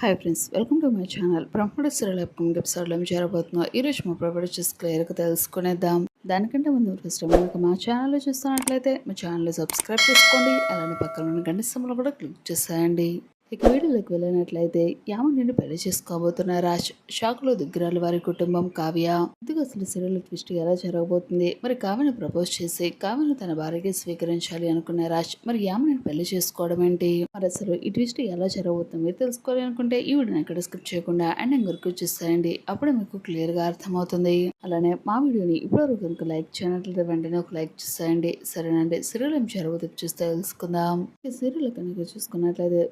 Hi friends welcome to my channel Brahmamudi serial upcoming ఎపిసోడ్లో ఏం చేరబోతున్నాం ఈ రోజు మా ప్రొవైడ్ చూసి క్లియర్గా తెలుసుకునేద్దాం. దానికంటే ముందు ఫస్ట్ కనుక మా ఛానల్లో చూస్తున్నట్లయితే మా ఛానల్ సబ్స్క్రైబ్ చేసుకోండి. అలానే పక్కన ఉన్న గంట కూడా క్లిక్ చేసేయండి. ఇక వీడియోలోకి వెళ్ళినట్లయితే యామ పెళ్ళి చేసుకోబోతున్న రాజ్ షాక్లో దిగ్గరాలు వారి కుటుంబం కావ్య. ఇందుకు అసలు సీరియల్ ట్విస్ట్ ఎలా జరగబోతుంది? మరి కావ్యను ప్రపోజ్ చేసి కావ్యను తన భార్యకి స్వీకరించాలి అనుకున్న రాజ్ మరి యామని పెళ్ళి చేసుకోవడం ఏంటి? మరి అసలు ఈ ట్విస్ట్ ఎలా జరగబోతుంది తెలుసుకోవాలి అనుకుంటే ఈ వీడియోని ఎక్కడ స్కిప్ చేయకుండా అండ్ వరకు చూసేయండి. అప్పుడు మీకు క్లియర్గా అర్థమవుతుంది. అలానే మా వీడియోని ఇప్పటివరకు కనుక లైక్ చేయనట్లయితే వెంటనే ఒక లైక్ చేసేయండి. సరేనండి సీరియల్ ఏం జరగబోతుంది చూస్తే తెలుసుకుందాం. ఈ సీరియల్ కనుక చూసుకున్నట్లయితే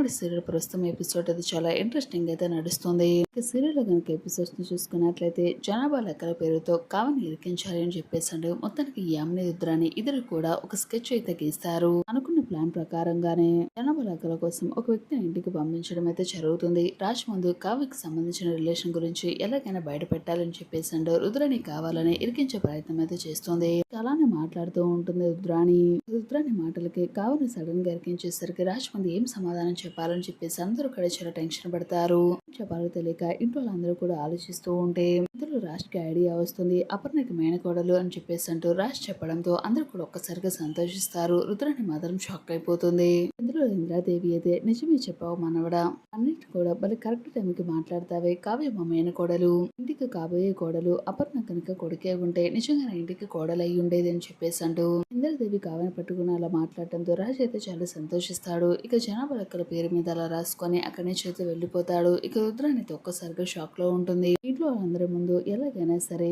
మూడు సీరియల్ ప్రస్తుతం ఎపిసోడ్ అది చాలా ఇంట్రెస్టింగ్ అయితే నడుస్తుంది. సీరియల్ కనుక ఎపిసోడ్స్ని చూసుకున్నట్లయితే జనాభా లెక్కల పేరుతో కావని ఇరికించాలి అని చెప్పేసాడు మొత్తానికి యామిని రుద్రాని ఇద్దరు కూడా ఒక స్కెచ్ అయితే గీస్తారు. అనుకున్న ప్లాన్ ప్రకారంగానే జనాభా లెక్కల కోసం ఒక వ్యక్తిని ఇంటికి పంపించడం అయితే జరుగుతుంది. రాజ్ ముందు కావ్యకి సంబంధించిన రిలేషన్ గురించి ఎలాగైనా బయట పెట్టాలని చెప్పేసాడు రుద్రాని కావాలని ఇరికించే ప్రయత్నం అయితే చేస్తుంది. అలానే మాట్లాడుతూ ఉంటుంది రుద్రాని రుద్రాని మాటలకి కావని సడన్గా ఇరికించేసరికి రాజ్ ముందు ఏం సమాధానం చెప్పాలని చెప్పేసి అందరూ కూడా చాలా టెన్షన్ పడతారు. చెప్పాలో తెలియక ఇంట్లో అందరూ కూడా ఆలోచిస్తూ ఉంటే ఇందులో రాజ్కి ఐడియా వస్తుంది. అపర్ణకి మేనకోడలు అని చెప్పేసి అంటూ రాజ్ చెప్పడంతో అందరూ కూడా ఒక్కసారిగా సంతోషిస్తారు. రుద్రాని మాత్రం షాక్ అయిపోతుంది ఇందులో ఇంద్రాదేవి అయితే నిజమే చెప్పావు మనవడా. అన్నిటి కూడా మరి కరెక్ట్ టైంకి మాట్లాడతావే కావ్య మా కోడలు. ఇంటికి కాబోయే కోడలు అపర్ణ కనుక కొడుకే ఉంటే నిజంగా ఇంటికి కోడలు అయి ఉండేది అని చెప్పేసి అంటూ ఇంద్రదేవి కావ్యను పట్టుకుని అలా మాట్లాడటంతో రాజు అయితే చాలా సంతోషిస్తాడు. ఇక జనాభా లెక్కల పేరు మీద అలా రాసుకొని అక్కడి నుంచి అయితే వెళ్ళిపోతాడు. ఇక రుద్రానికి ఒక్కసారిగా షాక్లో ఉంటుంది. ఇంట్లో వాళ్ళందరి ముందు ఎలాగైనా సరే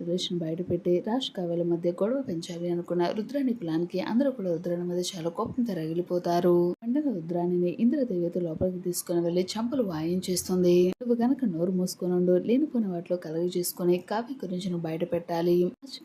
రిలేషన్ బయట పెట్టి రాజ్ కావ్యాల మధ్య గొడవ పెంచాలి అనుకున్న రుద్రాని ప్లాన్కి అందరూ కూడా రుద్రాని మీద చాలా కోపంతో రగిలిపోతారు వెంటనే రుద్రాణిని ఇంద్రదేవత లోపలికి తీసుకుని వెళ్ళి చంపలు వాయించేస్తుంది నువ్వు గనక నోరు మూసుకొనిండు లేనిపోయిన వాటిలో కలుగు చేసుకుని కావ్య గురించి నువ్వు బయట పెట్టాలి. రాజ్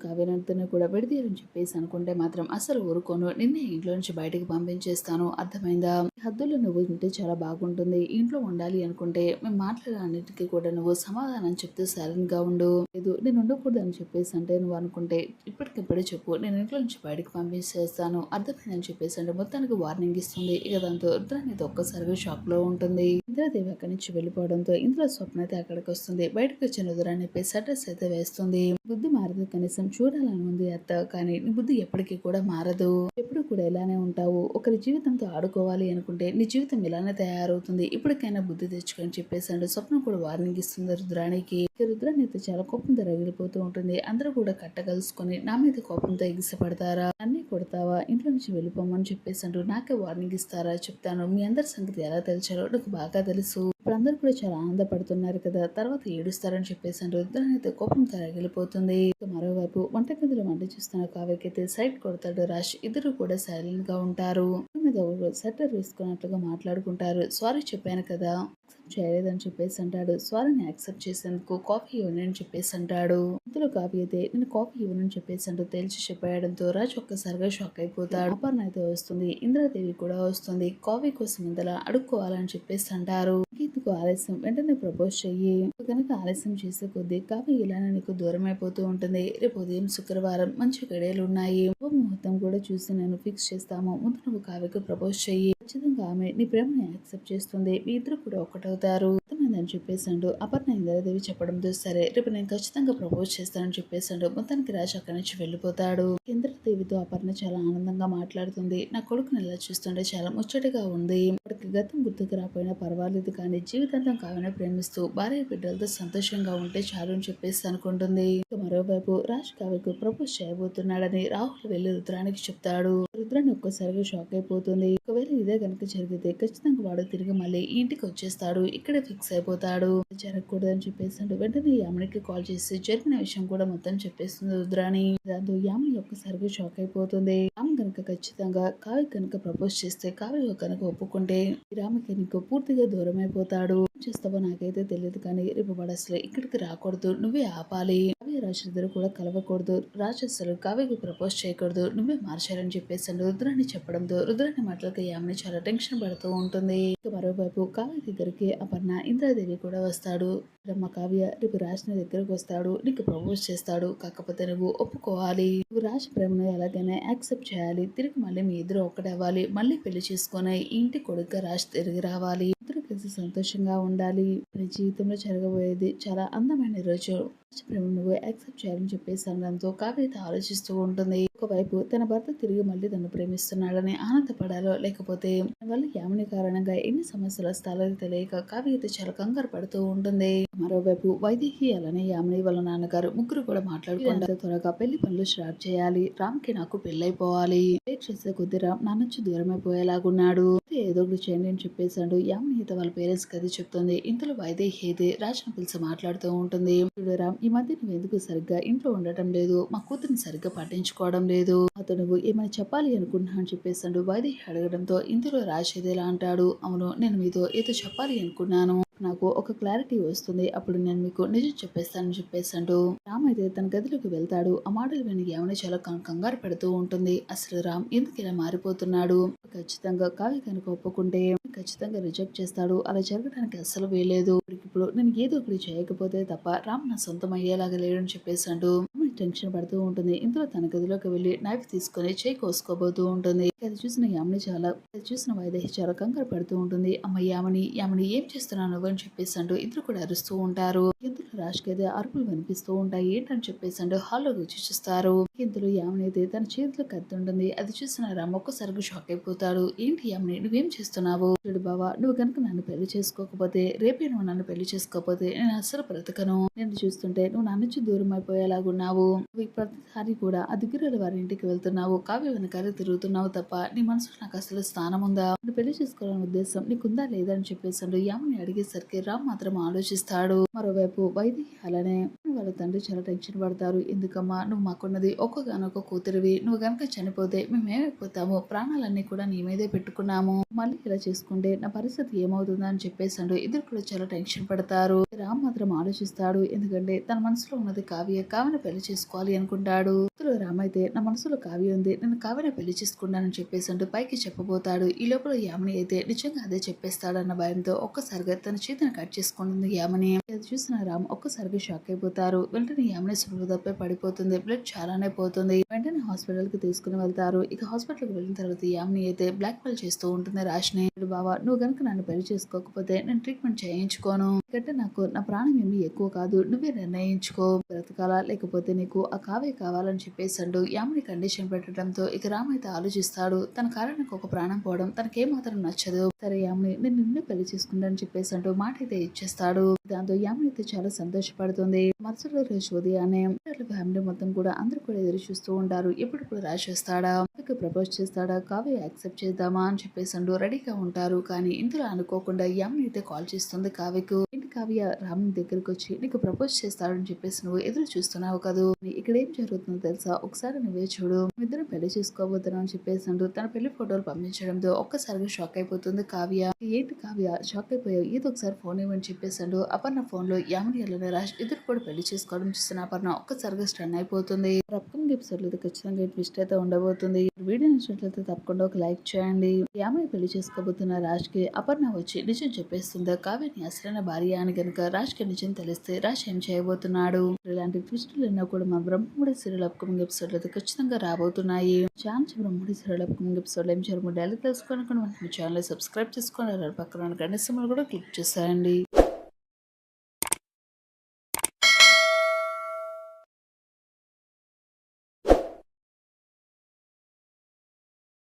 కూడా విడదీయని చెప్పేసి అనుకుంటే మాత్రం అసలు ఊరుకోను. నిన్నే ఇంట్లో నుంచి బయటకు పంపించేస్తాను. అర్థమైందా? హద్దులు నువ్వు ఉంటే చాలా బాగుంటుంది. ఇంట్లో ఉండాలి అనుకుంటే మేము మాట్లాడాలన్నిటికీ కూడా నువ్వు సమాధానం చెప్తే సైలెంట్గా ఉండు. లేదు నేను ఉండకూడదు అని చెప్పేసి అంటే నువ్వు అనుకుంటే ఇప్పటికిప్పుడే చెప్పు. నేను ఇంట్లో నుంచి బయటకు పంపించేస్తాను. అర్థమైందని చెప్పేసి అంటే మొత్తానికి వార్నింగ్ ఇస్తుంది. ఇక దాంతో రుద్రాని ఒక్కసారిగా షాక్లో ఉంటుంది. ఇంద్రదేవి అక్కడి నుంచి వెళ్ళిపోవడంతో ఇందులో స్వప్న అయితే అక్కడికి వస్తుంది. బయటకు వచ్చిన రుద్రాన్ని పై సటర్స్ అయితే వేస్తుంది. బుద్ధి మారదు కనీసం చూడాలని ఉంది అత్త. కానీ నీ బుద్ధి ఎప్పటికీ కూడా మారదు. ఎప్పుడు కూడా ఇలానే ఉంటావు. ఒకరి జీవితంతో ఆడుకోవాలి అనుకుంటే నీ జీవితం ఇలానే తయారవుతుంది. ఇప్పటికైనా బుద్ధి తెచ్చుకొని చెప్పేసాడు స్వప్న కూడా వార్నింగ్ ఇస్తుంది రుద్రానికి. రుద్రాన్ని అయితే చాలా కోపంతో రగిలిపోతూ ఉంటుంది. అందరూ కూడా కట్టగలుసుకొని నా మీద కోపంతో ఎగిసిపడతారా అన్నీ కొడతావా? ఇంట్లో నుంచి వెళ్ళిపోమని చెప్పేసాడు నాకే వార్నింగ్ ఇస్తారా? చెప్తాను. మీ అందరి సంగతి ఎలా తెలిసారో నాకు బాగా తెలుసు. ఇప్పుడు అందరూ కూడా చాలా ఆనందపడుతున్నారు కదా. తర్వాత ఏడుస్తారని చెప్పేసి అంటూ అయితే కోపం తరగిలిపోతుంది. మరోవైపు వంట గదిలో వంట చూస్తున్న కావ్యకైతే సైడ్ కొడతాడు రాష్ ఇద్దరు కూడా సైలెంట్గా ఉంటారు. మీద సెటర్ వేసుకున్నట్లుగా మాట్లాడుకుంటారు. సారీ చెప్పాను కదా. యాక్సెప్ట్ చేయలేదని చెప్పేసి అంటాడు. స్వరాన్ని యాక్సెప్ట్ చేసేందుకు కాఫీ ఇవ్వనని అని చెప్పేసి అంటాడు. ఇందులో కాఫీ అయితే నేను కాఫీ ఇవ్వనని చెప్పేసి అంటూ తేల్చి చెప్పేయడంతో రాజ్ ఒక్కసారిగా షాక్ అయిపోతాడు. అపర్ణ అయితే వస్తుంది. ఇంద్రాదేవి కూడా వస్తుంది. కాఫీ కోసం ఇంతలా అడుక్కోవాలని చెప్పేసి అంటారు. ఇందుకు ఆలస్యం? వెంటనే ప్రపోజ్ చెయ్యి. కనుక ఆలస్యం చేసే కొద్దీ కాఫీ ఇలానే నీకు దూరం అయిపోతూ ఉంటుంది. రేపు ఉదయం శుక్రవారం మంచి గడియలు ఉన్నాయి. ముహూర్తం కూడా చూసి నేను ఫిక్స్ చేస్తాము. ముందు నువ్వు కావ్యకు ప్రపోజ్ చెయ్యి. ఖచ్చితంగా ఆమె నీ ప్రేమని యాక్సెప్ట్ చేస్తుంది. మీ ఇద్దరు కూడా ఒకటవుతారు. అర్థమైందని చెప్పేశాడు. అపర్ణ ఇంద్రదేవి చెప్పడంతో సరే రేపు నేను ఖచ్చితంగా ప్రపోజ్ చేస్తానని చెప్పేశాడు. మొత్తానికి రాజు అక్కడి నుంచి వెళ్ళిపోతాడు. ఇంద్రదేవితో అపర్ణ చాలా ఆనందంగా మాట్లాడుతుంది. నా కొడుకుని ఎలా చూస్తుంటే చాలా ముచ్చటగా ఉంది. వాడికి గతం గుర్తుకు రాపోయినా పర్వాలేదు కానీ జీవితాంతం కావాలని ప్రేమిస్తూ భార్య బిడ్డలతో సంతోషంగా ఉంటే చాలు అని చెప్పేసి అనుకుంటుంది. మరోవైపు రాజ్ కావ్యకు ప్రపోజ్ చేయబోతున్నాడని రాహుల్ వెళ్ళి రుద్రానికి చెప్తాడు. రుద్రాన్ని ఒక్కసారిగా షాక్ అయిపోతుంది. ఒకవేళ ఇదే కనుక జరిగితే ఖచ్చితంగా వాడు తిరిగి మళ్ళీ ఇంటికి వచ్చేస్తాడు. ఇక్కడే ఫిక్స్ అయిపోతాడు. జరగకూడదని చెప్పేసాడు వెంటనే యామినికి కాల్ చేసి జరిగిన విషయం కూడా మొత్తం చెప్పేస్తుంది రుద్రాని దాంతో యామిని ఒక్కసారిగా షాక్ అయిపోతుంది. రామ్ కనుక ఖచ్చితంగా కావ్య కనుక ప్రపోజ్ చేస్తే కావ్య కనుక ఒప్పుకుంటే ఈ కనుక పూర్తిగా దూరం అయిపోతాడు చేస్తావో నాకైతే తెలియదు కానీ రేపు వాడు అసలు ఇక్కడికి రాకూడదు. నువ్వే ఆపాలి. కావ్య రాజు కూడా కలవకూడదు. రాజు అసలు కావ్యకి ప్రపోజ్ చేయకూడదు. నువ్వే మార్చాలని చెప్పేసి రుద్రాన్ని చెప్పడంతో రుద్రాన్ని మాటలకి యామిని చాలా టెన్షన్ పడుతూ ఉంటుంది. మరోవైపు కావ్య దగ్గరికి అపర్ణ ఇంద్రాదేవి కూడా వస్తాడు. రమ్మ కావ్య రేపు రాజుని దగ్గరకు వస్తాడు. నీకు ప్రపోజ్ చేస్తాడు. కాకపోతే నువ్వు ఒప్పుకోవాలి. నువ్వు రాజు ప్రేమను ఎలాగైనా యాక్సెప్ట్ చేయాలి. తిరిగి మళ్ళీ మీ ఇద్దరు ఒకటవ్వాలి మళ్ళీ పెళ్ళి చేసుకొని ఇంటి కొడుకు రాజు తిరిగి రావాలి. ఇద్దరు కలిసి సంతోషంగా ఉండాలి. జీవితంలో జరగబోయేది చాలా అందమైన రోజు. ప్రేమ నువ్వు యాక్సెప్ట్ చేయాలని చెప్పేసి అనడంతో కావ్య అయితే ఆలోచిస్తూ ఉంటుంది. ఒకవైపు తన భర్త తిరిగి మళ్ళీ తను ప్రేమిస్తున్నాడని ఆనందపడాలో లేకపోతే వల్ల యామిని కారణంగా ఎన్ని సమస్యలు వస్తాలో తెలియక కావ్య అయితే చాలా కంగారు పడుతూ ఉంటుంది. మరోవైపు వైదేహి అలానే యామిని వాళ్ళ నాన్నగారు ముగ్గురు కూడా మాట్లాడుకుంటారు త్వరగా పెళ్ళి పనులు స్టార్ట్ చేయాలి. రామ్కి నాకు పెళ్ళైపోవాలి. వెయిట్ చేసే కొద్ది రామ్ నా నుంచి దూరం అయిపోయేలాగున్నాడు ఏదో ఒకటి చేయండి అని చెప్పేశాడు యామిని అయితే వాళ్ళ పేరెంట్స్కి అది చెప్తుంది. ఇంతలో వైదేహి అయితే రాజును పిలిచి మాట్లాడుతూ ఉంటుంది. చూడు రామ్ ఈ మధ్య నువ్వు ఎందుకు సరిగ్గా ఇంట్లో ఉండటం లేదు? మా కూతురిని సరిగ్గా పట్టించుకోవడం లేదు. అతను నువ్వు ఏమైనా చెప్పాలి అనుకుంటున్నా అని చెప్పేసాడు వైదేహి అడగడంతో ఇందులో రాజేది ఎలా అంటాడు? అవును నేను మీతో ఏదో చెప్పాలి అనుకున్నాను. నాకు ఒక క్లారిటీ వస్తుంది. అప్పుడు నేను మీకు నిజం చెప్పేస్తానని చెప్పేసాడు రామ్ అయితే తన గదిలోకి వెళ్తాడు. ఆ మాటలు విని ఏమైనా చాలా కంగారు పెడుతూ ఉంటుంది. అసలు రామ్ ఎందుకు ఇలా మారిపోతున్నాడు? ఖచ్చితంగా కావ్య కనుక ఒప్పుకుంటే ఖచ్చితంగా రిజెక్ట్ చేస్తాడు. అలా జరగడానికి అస్సలు వేయలేదు ఇప్పుడు నేను ఏదో ఒకటి చేయకపోతే తప్ప రామ్ నా సొంతం అయ్యేలాగా లేడని చెప్పేసి అంటూ టెన్షన్ పడుతూ ఉంటుంది. ఇందులో తన గదిలోకి వెళ్ళి నైఫ్ తీసుకొని చేయి కోసుకోబోతూ ఉంటుంది. అది చూసిన యామిని చాలా అది చూసిన వైదేహి చాలా కంగారు పడుతూ ఉంటుంది. అమ్మ యామిని యామిని ఏం చేస్తున్నావు నువ్వు అని అంటూ ఇద్దరు కూడా అరుస్తూ ఉంటారు. ఇందులో రాజ్కి అయితే అరుపులు వినిపిస్తూ ఉంటాయి? ఏంటని చెప్పేసాడు హాల్లోకి వచ్చి చూస్తారు. ఇందులో యామిని తన చేతిలో కత్తుంటుంది అది చూసిన రామ్ ఒక్కసారిగా షాక్ అయిపోతాడు. ఏంటి యామిని నువ్వేం చేస్తున్నావు? చూడు బావా నువ్వు కనుక నన్ను పెళ్ళి చేసుకోకపోతే రేపే నువ్వు నన్ను పెళ్ళి చేసుకోకపోతే నేను అస్సలు బ్రతకను. నేను చూస్తుంటే నువ్వు నా నుంచి దూరం అయిపోయేలాగున్నావు ప్రతిసారి కూడా ఆ దిగురుల వారి ఇంటికి వెళ్తున్నావు. కావ్య వెనకాల తిరుగుతున్నావు తప్ప నీ మనసులో నాకు అసలు స్థానం ఉందా? నువ్వు పెళ్ళి చేసుకోవాలనే ఉద్దేశం నీకుందా లేదా? అని చెప్పేసాడు యామిని అడిగేసరికి రామ్ మాత్రం ఆలోచిస్తాడు. మరోవైపు వైదేహి అలానే వాళ్ళ తండ్రి చాలా టెన్షన్ పడతారు. ఎందుకమ్మా? నువ్వు మాకున్నది ఒక్కగానొక్క కూతురివి. నువ్వు గనక చనిపోతే మేమేమైపోతాము? ప్రాణాలన్నీ కూడా నీ మీదే పెట్టుకున్నాము. మళ్ళీ ఇలా చేసుకుంటే నా పరిస్థితి ఏమవుతుందా అని చెప్పేసాడు ఇద్దరు కూడా చాలా టెన్షన్ పడతారు. రామ్ మాత్రం ఆలోచిస్తాడు. ఎందుకంటే తన మనసులో ఉన్నది కావ్య. కావ్యని పెళ్ళి చేసుకోవాలి అనుకుంటాడు. ఇందులో రామైతే అయితే నా మనసులో కావ్య ఉంది నేను కావ్యని పెళ్ళి చేసుకున్నానని చెప్పేసి పైకి చెప్పబోతాడు. ఈ లోపల యామిని అయితే నిజంగా అదే చెప్పేస్తాడన్న భయంతో ఒక్కసారిగా తన చేతిని కట్ చేసుకుంటుంది యామిని. అది చూసిన రామ్ ఒక్కసారిగా షాక్ అయిపోతారు. వెంటనే యామిని స్పృహ తప్పే పడిపోతుంది. బ్లడ్ చాలానే పోతుంది. వెంటనే హాస్పిటల్కి తీసుకుని వెళ్తారు. ఇక హాస్పిటల్కి వెళ్ళిన తర్వాత యామిని అయితే బ్లాక్ మెయిల్ చేస్తూ ఉంటుంది రాష్ని "చూడు బావా నువ్వు కనుక నన్ను పెళ్ళి చేసుకోకపోతే నేను ట్రీట్మెంట్ చేయించుకోను. ఎందుకంటే నాకు నా ప్రాణం ఏమి ఎక్కువ కాదు. నువ్వే నిర్ణయించుకో బ్రతకాలా? లేకపోతే నీకు ఆ కావే కావాలని చెప్పి చెప్పేసాడు యామిని కండిషన్ పెట్టడంతో ఇక రామ్ అయితే ఆలోచిస్తాడు. తన కారణకు ఒక ప్రాణం పోవడం తనకేమాత్రం నచ్చదు. సరే యామిని నేను నిన్నే పెళ్ళి చేసుకుంటానని చెప్పేసాడు మాట అయితే ఇచ్చేస్తాడు. దాంతో యామిని అయితే చాలా సంతోషపడుతుంది. మరుసటి రోజు ఉదయాన్నే ఫ్యామిలీ మొత్తం కూడా అందరూ కూడా ఎదురు చూస్తూ ఉంటారు. ఎప్పుడు రాజ్ చేస్తాడా కావ్యకి ప్రపోజ్ చేస్తాడా? కావ్య యాక్సెప్ట్ చేద్దామా అని చెప్పేసాడు రెడీగా ఉంటారు. కానీ ఇందులో అనుకోకుండా యామిని అయితే కాల్ చేస్తుంది కావ్యకు. కావ్య రామ్ దగ్గరకు వచ్చి నీకు ప్రపోజ్ చేస్తాడని చెప్పేసి నువ్వు ఎదురు చూస్తున్నావు కదూ. ఇక్కడ ఏం జరుగుతుందో తెలుసా? ఒకసారి నువ్వే చూడు. ఇద్దరు పెళ్ళి చేసుకోబోతున్నావు అని చెప్పేసాడు తన పెళ్ళి ఫోటోలు పంపించడంతో ఒక్కసారిగా షాక్ అయిపోతుంది కావ్య. ఏంటి కావ్య? షాక్ అయిపోయావు. ఏదో ఒకసారి ఫోన్ ఇవ్వని చెప్పేసాడు అపర్ణ ఫోన్లో యామిని అలానే రాజ్ ఇద్దరు కూడా పెళ్ళి చేసుకోవడం చూస్తున్న అపర్ణ ఒక్కసారిగా స్టన్ అయిపోతుంది. అప్కమింగ్ ఎపిసోడ్లో ఖచ్చితంగా ట్విస్ట్ అయితే ఉండబోతుంది. వీడియో నచ్చినట్లయితే తప్పకుండా ఒక లైక్ చేయండి. యామిని పెళ్ళి చేసుకోబోతున్న రాజ్కి అపర్ణ వచ్చి నిజం చెప్పేస్తుంది. కావ్యని అసలైన భార్య విషయాన్ని కనుక రాజ్కి నిజం తెలిస్తే రాజ్ ఏం చేయబోతున్నాడు. ఇలాంటి ట్విస్టులు ఎన్నో కూడా మన బ్రహ్మముడి సీరియల్ అప్కమింగ్ ఎపిసోడ్ అయితే ఖచ్చితంగా రాబోతున్నాయి. Chance Brahmamudi serial upcoming episode ఏం జరుగుతుంది డైలీ మన ఛానల్ సబ్స్క్రైబ్ చేసుకోండి. పక్కన ఉన్న కూడా క్లిక్ చేసేయండి.